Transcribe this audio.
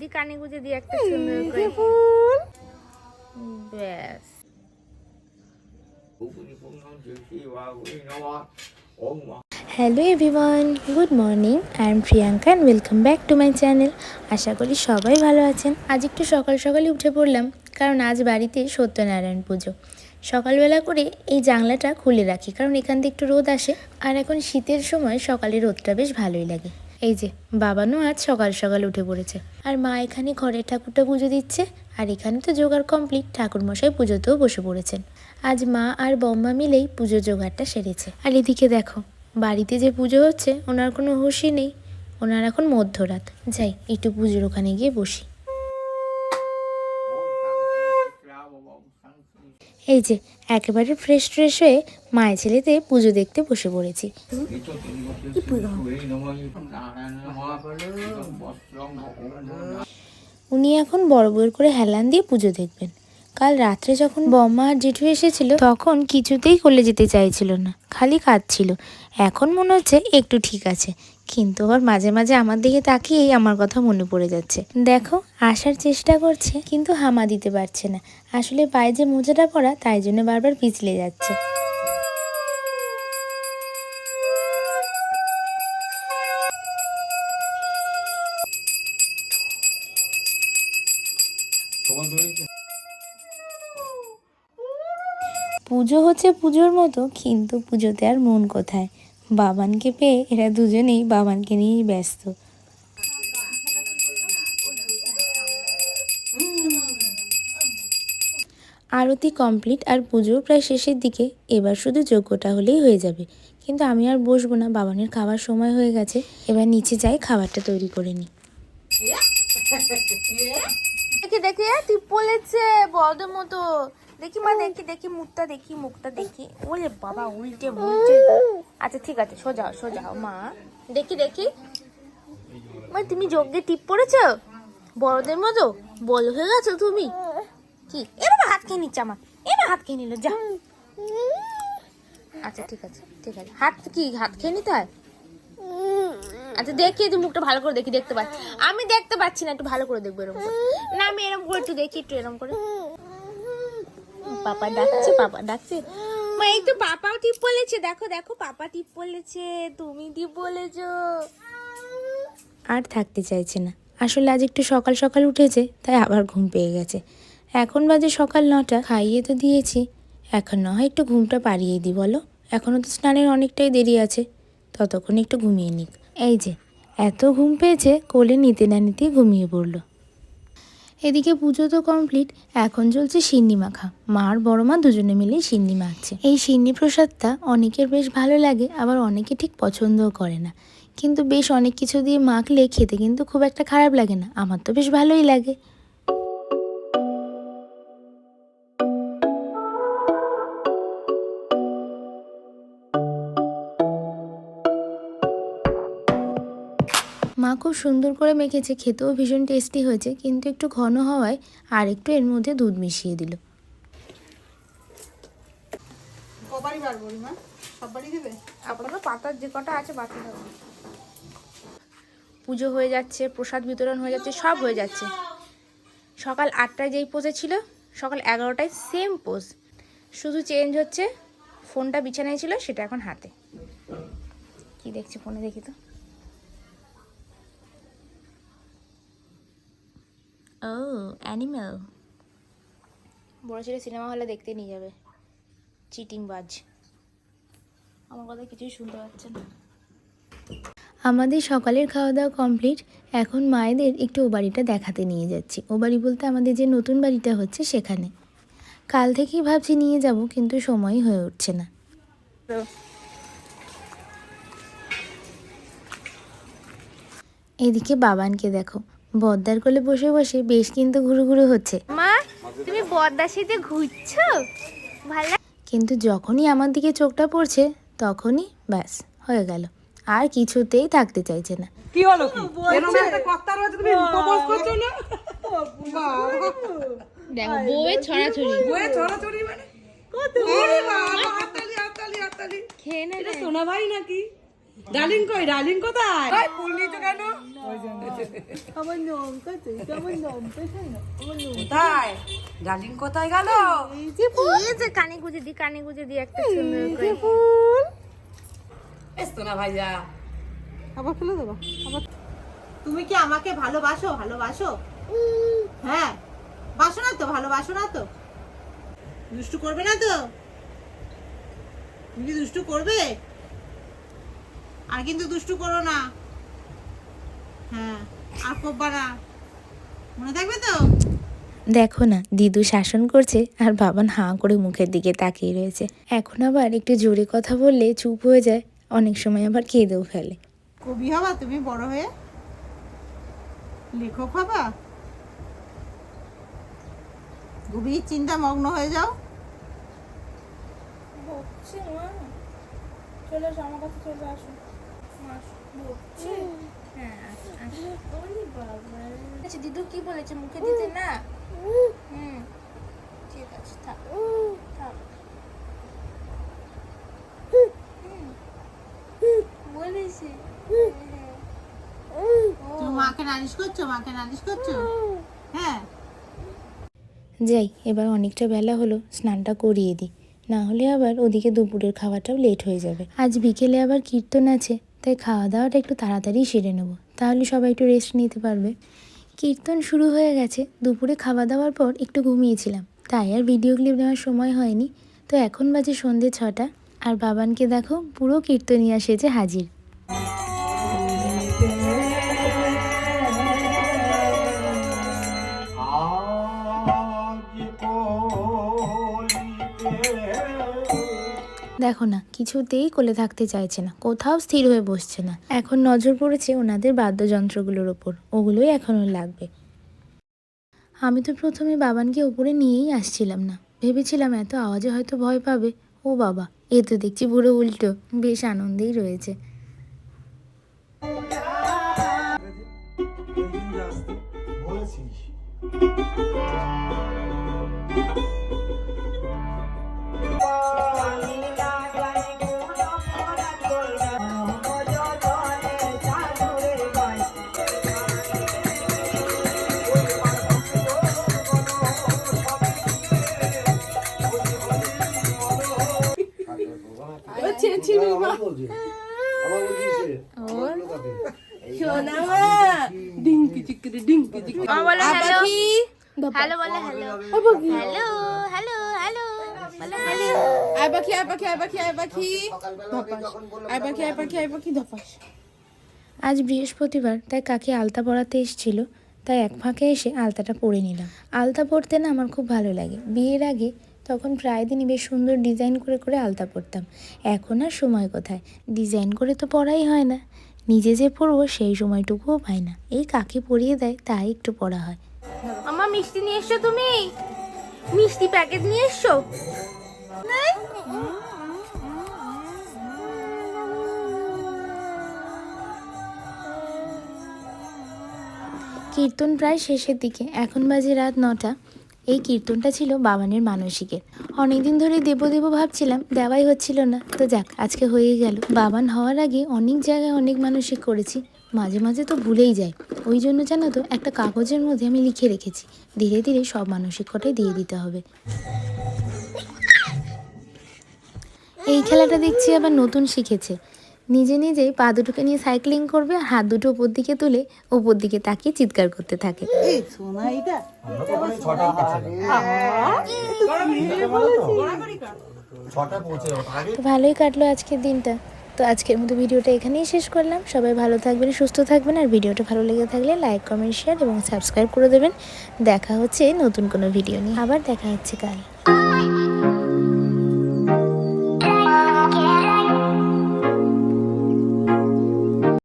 দি কানে গুজে দিয়ে একটা সুন্দর করে ব্যাস। Hello everyone good morning I am Priyanka and welcome back to my channel আশা করি সবাই ভালো আছেন। আজ একটু সকাল সকালে উঠে পড়লাম কারণ আজ বাড়িতে সত্যনারায়ণ পুজো। সকালবেলা করে এই জানলাটা খুলে রাখি কারণ এখান থেকে একটু রোদ আসে আর এখন শীতের সময় সকালে রোদটা বেশ ভালোই লাগে। এই যে বাবানও আজ সকাল সকাল উঠে পড়েছে। আর মা এখানে ঘরের ঠাকুরটা পুজো দিচ্ছে, আর এখানে তো জোগাড় কমপ্লিট ঠাকুরমশাই পুজোতেও বসে পড়েছেন। আজ মা আর বম্মা মিলেই পুজো জোগাড়টা সেরেছে। আর এদিকে দেখো, বাড়িতে যে পুজো হচ্ছে, ওনার কোনো হুশি নেই। ওনার এখন মধ্যরাত। যাই, একটু পুজোর ওখানে গিয়ে বসি। এই যে, একেবারে ফ্রেশ ফ্রেশ হয়ে মায়ের ছেলেতে পুজো দেখতে বসে পড়েছি। উনি এখন বড় বউয়ের করে হেলান দিয়ে পুজো দেখবেন। কাল রাত্রে যখন বম্মা আর জেঠু এসেছিল, তখন কিছুতেই কোলে যেতে চাইছিল না, খালি কাঁদছিল। এখন মনে হচ্ছে একটু ঠিক আছে। কিন্তু আবার মাঝে মাঝে আমার দিকে তাকিয়েই আমার কথা মনে পড়ে যাচ্ছে। দেখো, আসার চেষ্টা করছে, কিন্তু হামা দিতে পারছে না। আসলে পায়ে যে মোজাটা পরা তাই জন্য বারবার পিছলে যাচ্ছে। পুজো হচ্ছে পুজোর মতো, কিন্তু পুজোতে আর মন কোথায়? বাবানকে পেয়ে এরা দুজনেই বাবানকে নিয়েই ব্যস্ত। আরতি কমপ্লিট আর পুজো প্রায় শেষের দিকে এবার শুধু যজ্ঞটা হলেই হয়ে যাবে। কিন্তু আমি আর বসবো না, বাবানের খাওয়ার সময় হয়ে গেছে, এবার নিচে যাই খাবারটা তৈরি করে নিই। দেখে দেখে তুই বলেছে বড়দের মতো। দেখি মা, দেখি দেখি মুখটা দেখি মুখটা, দেখি। ওরে বাবা, উল্টে উল্টে। আচ্ছা ঠিক আছে, সোজা সোজা, মা। দেখি দেখি। মা, তুমি যজ্ঞে টিপ পড়েছো? বড়দের মতো? বল হয়ে গেছো তুমি? কি? এবার হাত খেয়ে নিচ্ছে আমার। এবার হাত খেয়ে নিল, যা। আচ্ছা ঠিক আছে ঠিক আছে। হাত কি, হাত খেয়ে নিতে হয়? আচ্ছা দেখি তুই মুখটা ভালো করে দেখি, দেখতে পাচ্ছি। আমি দেখতে পাচ্ছি না, একটু ভালো করে দেখব এরকম না, আমি এরকম করে একটু দেখি, একটু এরকম করে। পাপা ডাকছে পাপা ডাকছে। মা পাপাও টিপ বলেছে। দেখো দেখো, পাপা টিপ বলেছে। তুমি টিপ বলেছ। আর থাকতে চাইছে না। আসলে আজ একটু সকাল সকাল উঠেছে, তাই আবার ঘুম পেয়ে গেছে। এখন বাজে সকাল নটা, খাইয়ে তো দিয়েছি। এখন না হয় একটু ঘুমটা পাড়িয়ে দিই, বলো? এখনও তো স্নানের অনেকটাই দেরি আছে। ততক্ষণ একটু ঘুমিয়ে নিক। এই যে, এত ঘুম পেয়েছে, কোলে নিতে না নিতেই ঘুমিয়ে পড়ল। এদিকে পুজো তো কমপ্লিট, এখন চলছে সিন্নি মাখা। মা আর বড় মা দুজনে মিলে সিন্নি মাখছে। এই সিন্নি প্রসাদটা অনেকের বেশ ভালো লাগে, আবার অনেকে ঠিক পছন্দও করে না। কিন্তু বেশ অনেক কিছু দিয়ে মাখলে খেতে কিন্তু খুব একটা খারাপ লাগে না, আমার তো বেশ ভালোই লাগে। মা খুব সুন্দর করে মেখেছে খেতেও ভীষণ টেস্টি হয়েছে কিন্তু একটু ঘন হওয়ায় আর একটু এর মধ্যে দুধ মিশিয়ে দিল। পাতার যে কটা আছে পুজো হয়ে যাচ্ছে প্রসাদ বিতরণ হয়ে যাচ্ছে সব হয়ে যাচ্ছে। সকাল আটটায় যেই পোজে ছিল সকাল এগারোটায় সেম পোজ শুধু চেঞ্জ হচ্ছে ফোনটা বিছানায় ছিল সেটা এখন হাতে। কি দেখছি ফোনে দেখি তো। ও অ্যানিম্যাল বড় ছেলে সিনেমা হলে দেখতে নিয়ে যাবে। চিটিং বাজ। আমার কথা কিছুই শুনতে পাচ্ছে না। আমাদের সকালের খাওয়া দাওয়া কমপ্লিট এখন মায়েদের একটু ও বাড়িটা দেখাতে নিয়ে যাচ্ছি। ও বাড়ি বলতে আমাদের যে নতুন বাড়িটা হচ্ছে সেখানে। কাল থেকেই ভাবছি নিয়ে যাব কিন্তু সময়ই হয়ে উঠছে না। এদিকে বাবানকে দেখো। বদ্দার কোলে বসে বসে বেশ কিন্তু ঘুরু ঘুরু হচ্ছে। মা তুমি বদ্দার সাথে ঘুরছো? ভালো কিন্তু যখনই আমার দিকে চোখটা পড়ছে তখনই ব্যাস হয়ে গেল। আর কিছুতেই থাকতে চাইছে না। কি হলো এরকম একটা রয়েছে তুমি প্রপোজ করছ না? দেখো বউয়ের ছড়াছড়ি। বয়ে ছড়াছড়ি মানে? হাততালি হাততালি হাততালি। খেয়ে নে এটা সোনা ভাই নাকি? ডালিং কই? ডালিং কোথায়? কই ফুল নিচে কেন? আমার আমার কোথায়? কোথায়? গেল? এই যে এই যে কানে গুজে দি কানে গুজে দি একটা সুন্দর করে। ফুল। এস তো না ভাইয়া। আবার ফেলে দেবো? আবার তুমি কি আমাকে ভালোবাসো? ভালোবাসো? হ্যাঁ। বাসো না তো ভালোবাসো না তো। দুষ্টু করবে না তো? তুমি কি দুষ্টু করবে? আর কিন্তু দুষ্টু করো না। হ্যাঁ আর করবা না। মনে থাকবে তো? দেখো না দিদু শাসন করছে আর বাবান হাঁ করে মুখের দিকে তাকিয়ে রয়েছে। এখন আবার একটু জোরে কথা বললে চুপ হয়ে যায় অনেক সময় আবার কেঁদেও ফেলে। কবি হবা তুমি বড় হয়ে? লেখক হবা? গভীর চিন্তা মগ্ন হয়ে যাও। চলে আসো আমার কাছে চলে আসো। আচ্ছা দিদু কি বলেছে মুখে দিতে না? হুম। ঠিক আছে থাক। থাক। হুম। মাকে নালিশ করছ? মাকে নালিশ করছ? হ্যাঁ। যাই এবার অনেকটা বেলা হলো স্নানটা করিয়ে দিই। না হলে আবার ওদিকে দুপুরের খাওয়াটাও লেট হয়ে যাবে। আজ বিকেলে আবার কীর্তন আছে। তাই খাওয়া দাওয়াটা একটু তাড়াতাড়ি সেরে নেব। তাহলে সবাই একটু রেস্ট নিতে পারবে। কীর্তন শুরু হয়ে গেছে। দুপুরে খাওয়া দাওয়ার পর একটু ঘুমিয়েছিলাম। তাই আর ভিডিও ক্লিপ নেওয়ার সময় হয়নি। তো এখন বাজে সন্ধে ছটা। আর বাবানকে দেখো পুরো কীর্তনিয়া সেজে হাজির। দেখো না, কিছুতেই কোলে থাকতে চাইছে না, কোথাও স্থির হয়ে বসছে না। এখন নজর পড়েছে ওনাদের বাদ্যযন্ত্রগুলোর ওপর, ওগুলোই এখনও লাগবে। আমি তো প্রথমে বাবানকে ওপরে নিয়েই আসছিলাম না। ভেবেছিলাম এত আওয়াজে হয়তো ভয় পাবে। ও বাবা, এ তো দেখছি পুরো উল্টো, বেশ আনন্দেই রয়েছে। হ্যালো হ্যালো বলে হ্যালো হ্যালো হ্যালো হ্যালো আয় পাখি আয় পাখি আয় পাখি আয় পাখি আয় পাখি আয় পাখি আয় পাখি ধপাস আজ বৃহস্পতিবার তাই কাকে আলতা পড়াতে এসেছিল তাই এক ফাঁকে এসে আলতাটা পরে নিলাম আলতা পরতে না আমার খুব ভালো লাগে বিয়ের আগে তখন প্রায় দিনই বেশ সুন্দর ডিজাইন করে করে আলতা পরতাম। এখন আর সময় কোথায়? ডিজাইন করে তো পরাই হয় না। নিজে যে পরবো সেই সময়টুকুও পাই না। এই কাকে পরিয়ে দেয় তাই একটু পড়া হয়। আমার মিষ্টি নিয়ে এসছো তুমি? মিষ্টি প্যাকেট নিয়ে এসছো? কীর্তন প্রায় শেষের দিকে। এখন বাজে রাত নটা। এই কীর্তনটা ছিল বাবানের মানসিকের। অনেকদিন ধরে দেব দেব ভাবছিলাম, দেওয়াই হচ্ছিল না। তো যাক, আজকে হয়েই গেল। বাবান হওয়ার আগে অনেক জায়গায় অনেক মানসিক করেছি। মাঝে মাঝে তো ভুলেই যাই ওই জন্য জানো তো, একটা কাগজের মধ্যে আমি লিখে রেখেছি। ধীরে ধীরে সব মানসিক কটাই দিয়ে দিতে হবে। এই খেলাটা দেখছি আবার নতুন শিখেছে। নিজে নিজেই পা দুটোকে নিয়ে সাইক্লিং করবে আর হাত দুটো উপর দিকে তুলে উপর দিকে তাকিয়ে চিৎকার করতে থাকে। ভালোই কাটলো আজকের দিনটা। তো আজকের মতো ভিডিওটা এখানেই শেষ করলাম। সবাই ভালো থাকবেন সুস্থ থাকবেন আর ভিডিওটা ভালো লেগে থাকলে লাইক কমেন্ট শেয়ার এবং সাবস্ক্রাইব করে দেবেন। দেখা হচ্ছে নতুন কোনো ভিডিও নিয়ে। আবার দেখা হচ্ছে কাল।